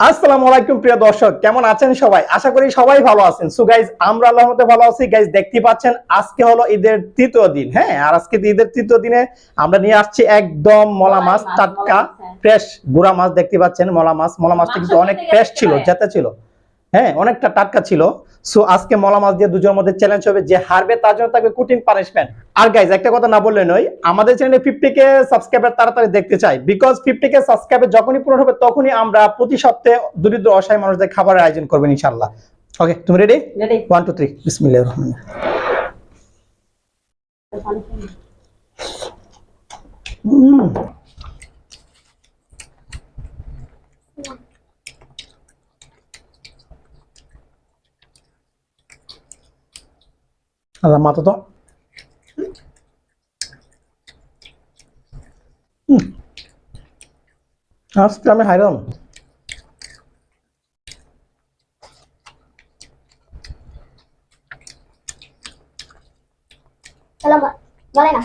আসসালামু আলাইকুম প্রিয় দর্শক কেমন আছেন সবাই? আশা করি সবাই ভালো আছেন। সো গাইজ আমরা আল্লাহর মতে ভালো আছি। গাইজ দেখতে পাচ্ছেন আজকে হলো ঈদের তৃতীয় দিন হ্যাঁ? আর আজকে ঈদের তৃতীয় দিনে আমরা নিয়ে আসছি একদম মলা মাছ টাটকা মাছ, হ্যাঁ। ফ্রেশ গুড়া মাছ দেখতে পাচ্ছেন মলা মাছ। মলা মাছটা কিন্তু অনেক ফ্রেশ ছিল যেতে ছিল। হ্যাঁ অনেকটা টাটকা ছিল। সো আজকে মলা মাছ দিয়ে দুজনের মধ্যে চ্যালেঞ্জ হবে যে হারবে তার জন্য থাকবে কঠিন পানিশমেন্ট আর গাইজ একটা কথা না বললে নয় আমাদের চ্যানেলে ফিফটি কে সাবস্ক্রাইবার তাড়াতাড়ি দেখতে চাই। বিকজ ফিফটি কে সাবস্ক্রাইবার যখনই পূরণ হবে তখনই আমরা প্রতি সপ্তাহে দরিদ্র অসহায় মানুষদের খাবারের আয়োজন করবেন ইনশাল্লাহ ওকে তুমি ready ready one two three বিসমিল্লাহির রহমানির রহিম। হুম। তো হুম। আজকে আমি হাইরাম বলে না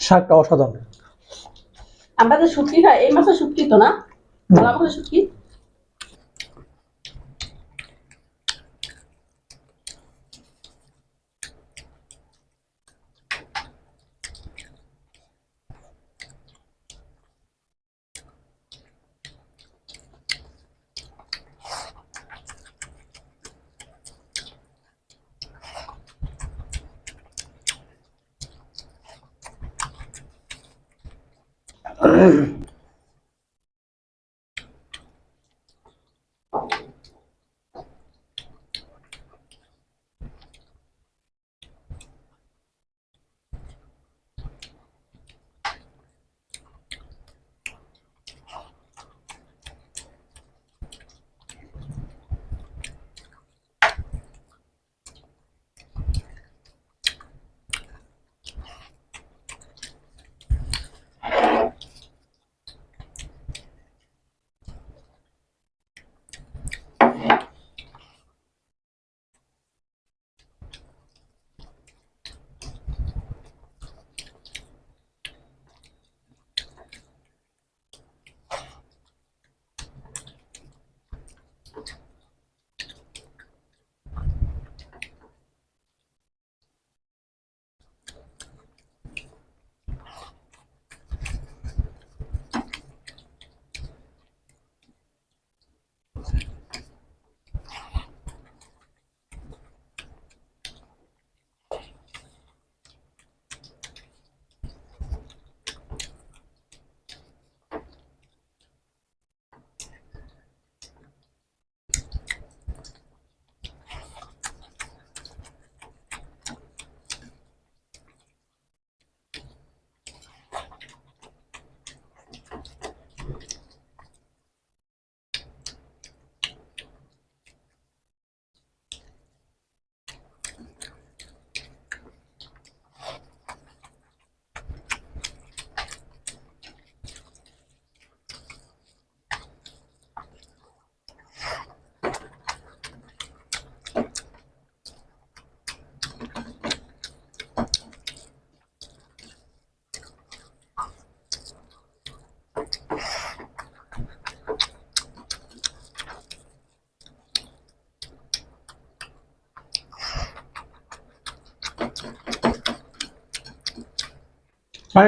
শাকটা অসাধারণ আমরা যে শুটকি খাই এই মাছের শুটকি তো না ভালো মাছের শুটকি পানি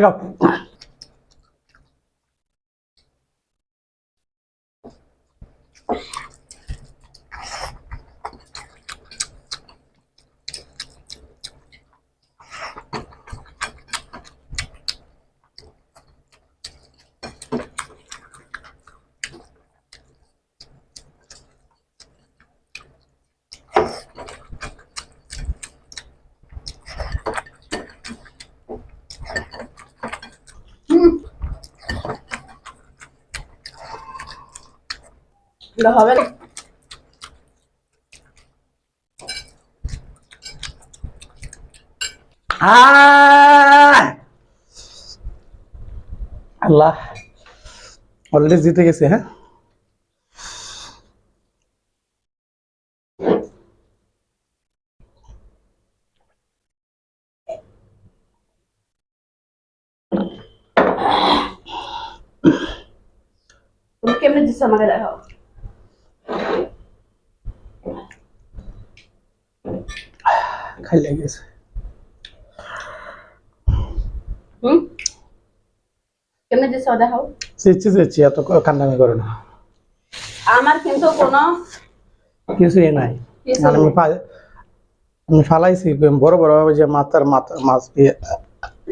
খাও না হবে না আল্লাহ অলরেডি জিতে গেছে হ্যাঁ তুমি কেমনে দিচ্ছ আমাকে দেখাও খাই লেগেছে হুম? কেমনে দেখাও চিচ্ছি এত কান্নামি করে না। আমার কিন্তু কোনো নাই। মানে আমি আমি ফালাইছি বড় বড় ওই যে মাথার মাথা মাছ ইয়ে,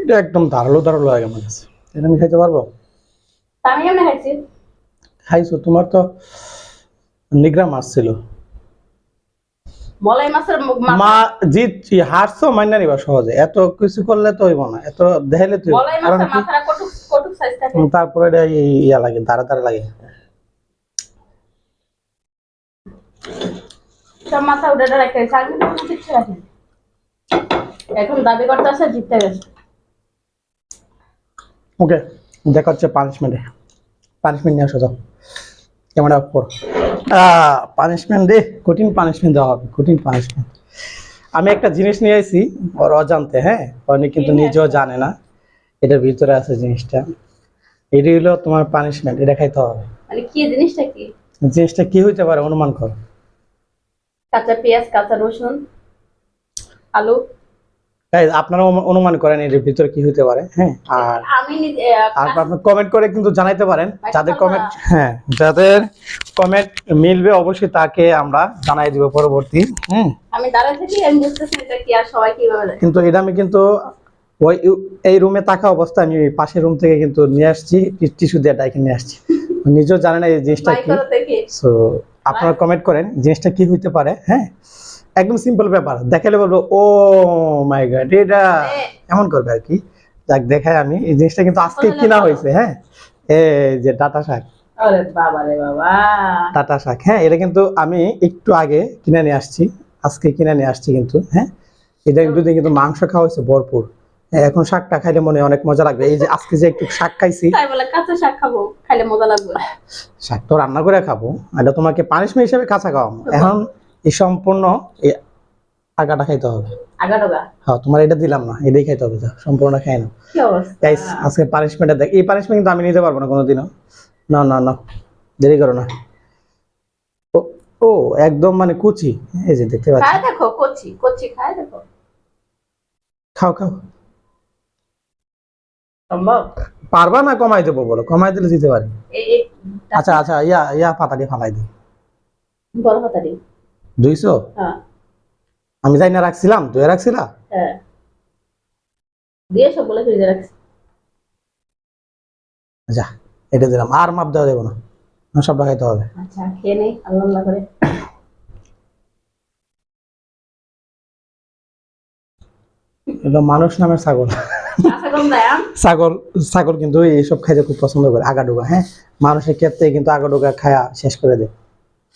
এটা একদম ধারালো ধারালো লাগে আমার কাছে। এটা আমি খাইতে পারব? আমি কেমনে খাইছি? খাইছো তোমার তো নিগ্রা মাছ ছিল মলাই মাছের মা- হারছো মাইনা নিবা সহজে। এত কিছু করলে তো হইব না। এত দেখাইলে তো মলাই মাছের মাথাটা কটুক কটুক সাইজ থাকে। তারপরে এটা ইয়া লাগে লাগে। মাথা এখন দাবি করতে জিততে গেছে। ওকে দেখা হচ্ছে পানিশমেন্টে পানিশমেন্ট নিয়ে আসো যাও। ক্যামেরা অফ করো পানিশমেন্ট দে কঠিন পানিশমেন্ট দেওয়া হবে কঠিন পানিশমেন্ট আমি একটা জিনিস নিয়ে এসেছি ওর অজান্তে হ্যাঁ? অনেক কিন্তু নিজেও জানে না এটার ভিতরে আছে জিনিসটা। এটি হলো তোমার পানিশমেন্ট এটা খাইতে হবে। মানে কি জিনিসটা কি? জিনিসটা কি হইতে পারে অনুমান করো। কাঁচা পেঁয়াজ কাঁচা রসুন আলু। তাই আপনারা অনুমান করেন এর ভিতরে কি হইতে পারে হ্যাঁ? আর আপনি কমেন্ট করে কিন্তু জানাইতে পারেন আচ্ছা, যাদের কমেন্ট হ্যাঁ যাদের কমেন্ট মিলবে অবশ্যই তাকে আমরা জানাই দিব পরবর্তী হুম? আমি দাঁড়ায় থাকি আমি বুঝতেছি এটা কি আর সবাই কীভাবে কিন্তু এটা আমি কিন্তু ওই এই রুমে থাকা অবস্থায় আমি পাশের রুম থেকে কিন্তু নিয়ে আসছি টিস্যু দিয়ে ডাইকে নিয়ে আসছি। নিজেও জানে না এই জিনিসটা কি। সো আপনারা কমেন্ট করেন জিনিসটা কি হইতে পারে হ্যাঁ? একদম সিম্পল ব্যাপার। দেখালে বলব ও মাই গড এটা এ। এমন করবে আর কি। যাক দেখায় আমি। এই জিনিসটা কিন্তু আজকে কিনা। হয়েছে হ্যাঁ? এই যে ডাটা শাক। আরে বাবা রে বাবা। টাটা শাক হ্যাঁ এটা কিন্তু আমি একটু আগে কিনে নিয়ে আসছি। আজকে কিনে নিয়ে আসছি কিন্তু হ্যাঁ? এটা কিন্তু মাংস খাওয়া হয়েছে ভরপুর। এখন শাকটা খাইলে মনে অনেক মজা লাগবে। এই যে আজকে যে একটু শাক খাইছি তাই বলে কাঁচা শাক খাব খাইলে মজা লাগবে। শাক তো রান্না করে খাব এটা তোমাকে পানিশমেন্ট হিসেবে কাঁচা খাওয়াবো। এখন এই সম্পূর্ণ এই আগাটা খাইতে হবে। আগা ডগা? হ্যাঁ তোমার এটা দিলাম না এটাই খাইতে হবে যা, সম্পূর্ণ খাই না কি অবস্থা? গাইস আজকে পানিশমেন্টটা দেখ এই পানিশমেন্ট কিন্তু আমি নিতে পারব না কোনোদিনও। না না না দেরি করো না। ও ও একদম মানে কুচি এই যে দেখতে পাচ্ছি। খায় দেখো কচি কচি খায় দেখো। খাও খাও। পারবা না কমাই দেবো বলো? কমাই দিলে দিতে পারি। আচ্ছা আচ্ছা ইয়া ইয়া পাতাটি ফালাই দিই। বড় দুইশো? হ্যাঁ। আমি যাই না রাখছিলাম? তুই রাখছিলা? হ্যাঁ। দিয়ে সব ফ্রিজে রাখছি। যা এটা দিলাম। আর মাপ দেওয়া দেবো না। সব খাইতে হবে। আচ্ছা খেয়ে নেই আল্লাহ করে। এটা মানুষ নামের ছাগল। ছাগল ছাগল কিন্তু এইসব খাইতে খুব পছন্দ করে আগাডোগা হ্যাঁ? মানুষের ক্ষেত্রে কিন্তু আগাডোগা খায়া শেষ করে দেয়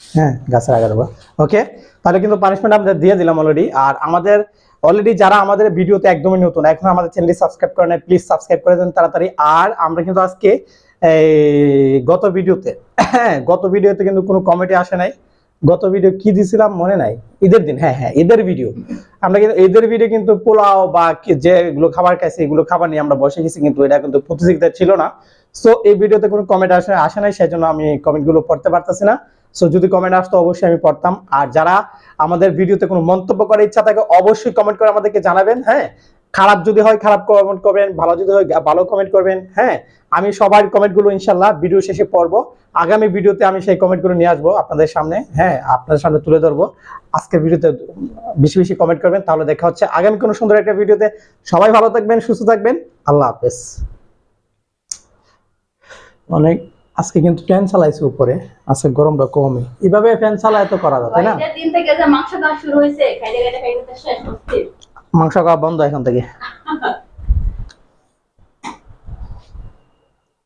হ্যাঁ? গাছের আগাডোগা। ওকে তাহলে কিন্তু পানিশমেন্ট আমাদের দিয়ে দিলাম অলরেডি আর আমাদের অলরেডি যারা আমাদের ভিডিওতে একদমই নতুন এখন আমাদের চ্যানেলটি সাবস্ক্রাইব করে নেয় প্লিজ সাবস্ক্রাইব করে দেন তাড়াতাড়ি। আর আমরা কিন্তু আজকে এই গত ভিডিওতে হ্যাঁ গত ভিডিওতে কিন্তু কোনো কমেডি আসে নাই। গত ভিডিও কি দিছিলাম মনে নাই? ঈদের দিন হ্যাঁ হ্যাঁ ঈদের ভিডিও আমরা কিন্তু, ঈদের ভিডিও কিন্তু পোলাও বা যেগুলো খাবার খাইছি, এগুলো খাবার নিয়ে আমরা বসে গেছি, কিন্তু এটা কিন্তু প্রতিযোগিতা ছিল না। সো এই ভিডিওতে কোনো কমেন্ট আসে আসে নাই, সেজন্য আমি কমেন্টগুলো পড়তে পারতেছি না। সো যদি কমেন্ট আসতো, অবশ্যই আমি পড়তাম। আর যারা আমাদের ভিডিওতে কোনো মন্তব্য করার ইচ্ছা থাকে, অবশ্যই কমেন্ট করে আমাদেরকে জানাবেন হ্যাঁ? খারাপ যদি হয়, খারাপ কমেন্ট করবেন, ভালো যদি হয়, ভালো কমেন্ট করবেন হ্যাঁ? আমি সবার কমেন্টগুলো ইনশাল্লাহ ভিডিও শেষে পড়ব। আগামী ভিডিওতে আমি সেই কমেন্টগুলো নিয়ে আসব আপনাদের সামনে হ্যাঁ? আপনাদের সামনে তুলে ধরবো। আজকের ভিডিওতে বেশি বেশি কমেন্ট করবেন, তাহলে দেখা হচ্ছে আগামী কোনো সুন্দর একটা ভিডিওতে সবাই ভালো থাকবেন, সুস্থ থাকবেন। আল্লাহ হাফেজ। অনেক, আজকে কিন্তু ফ্যান চালাইছে উপরে আজকে গরমটা কমই। এভাবে ফ্যান চালায় তো করা যায়, তাই না? দিন থেকে মাংস শুরু হয়েছে মাংস খাওয়া বন্ধ এখন থেকে।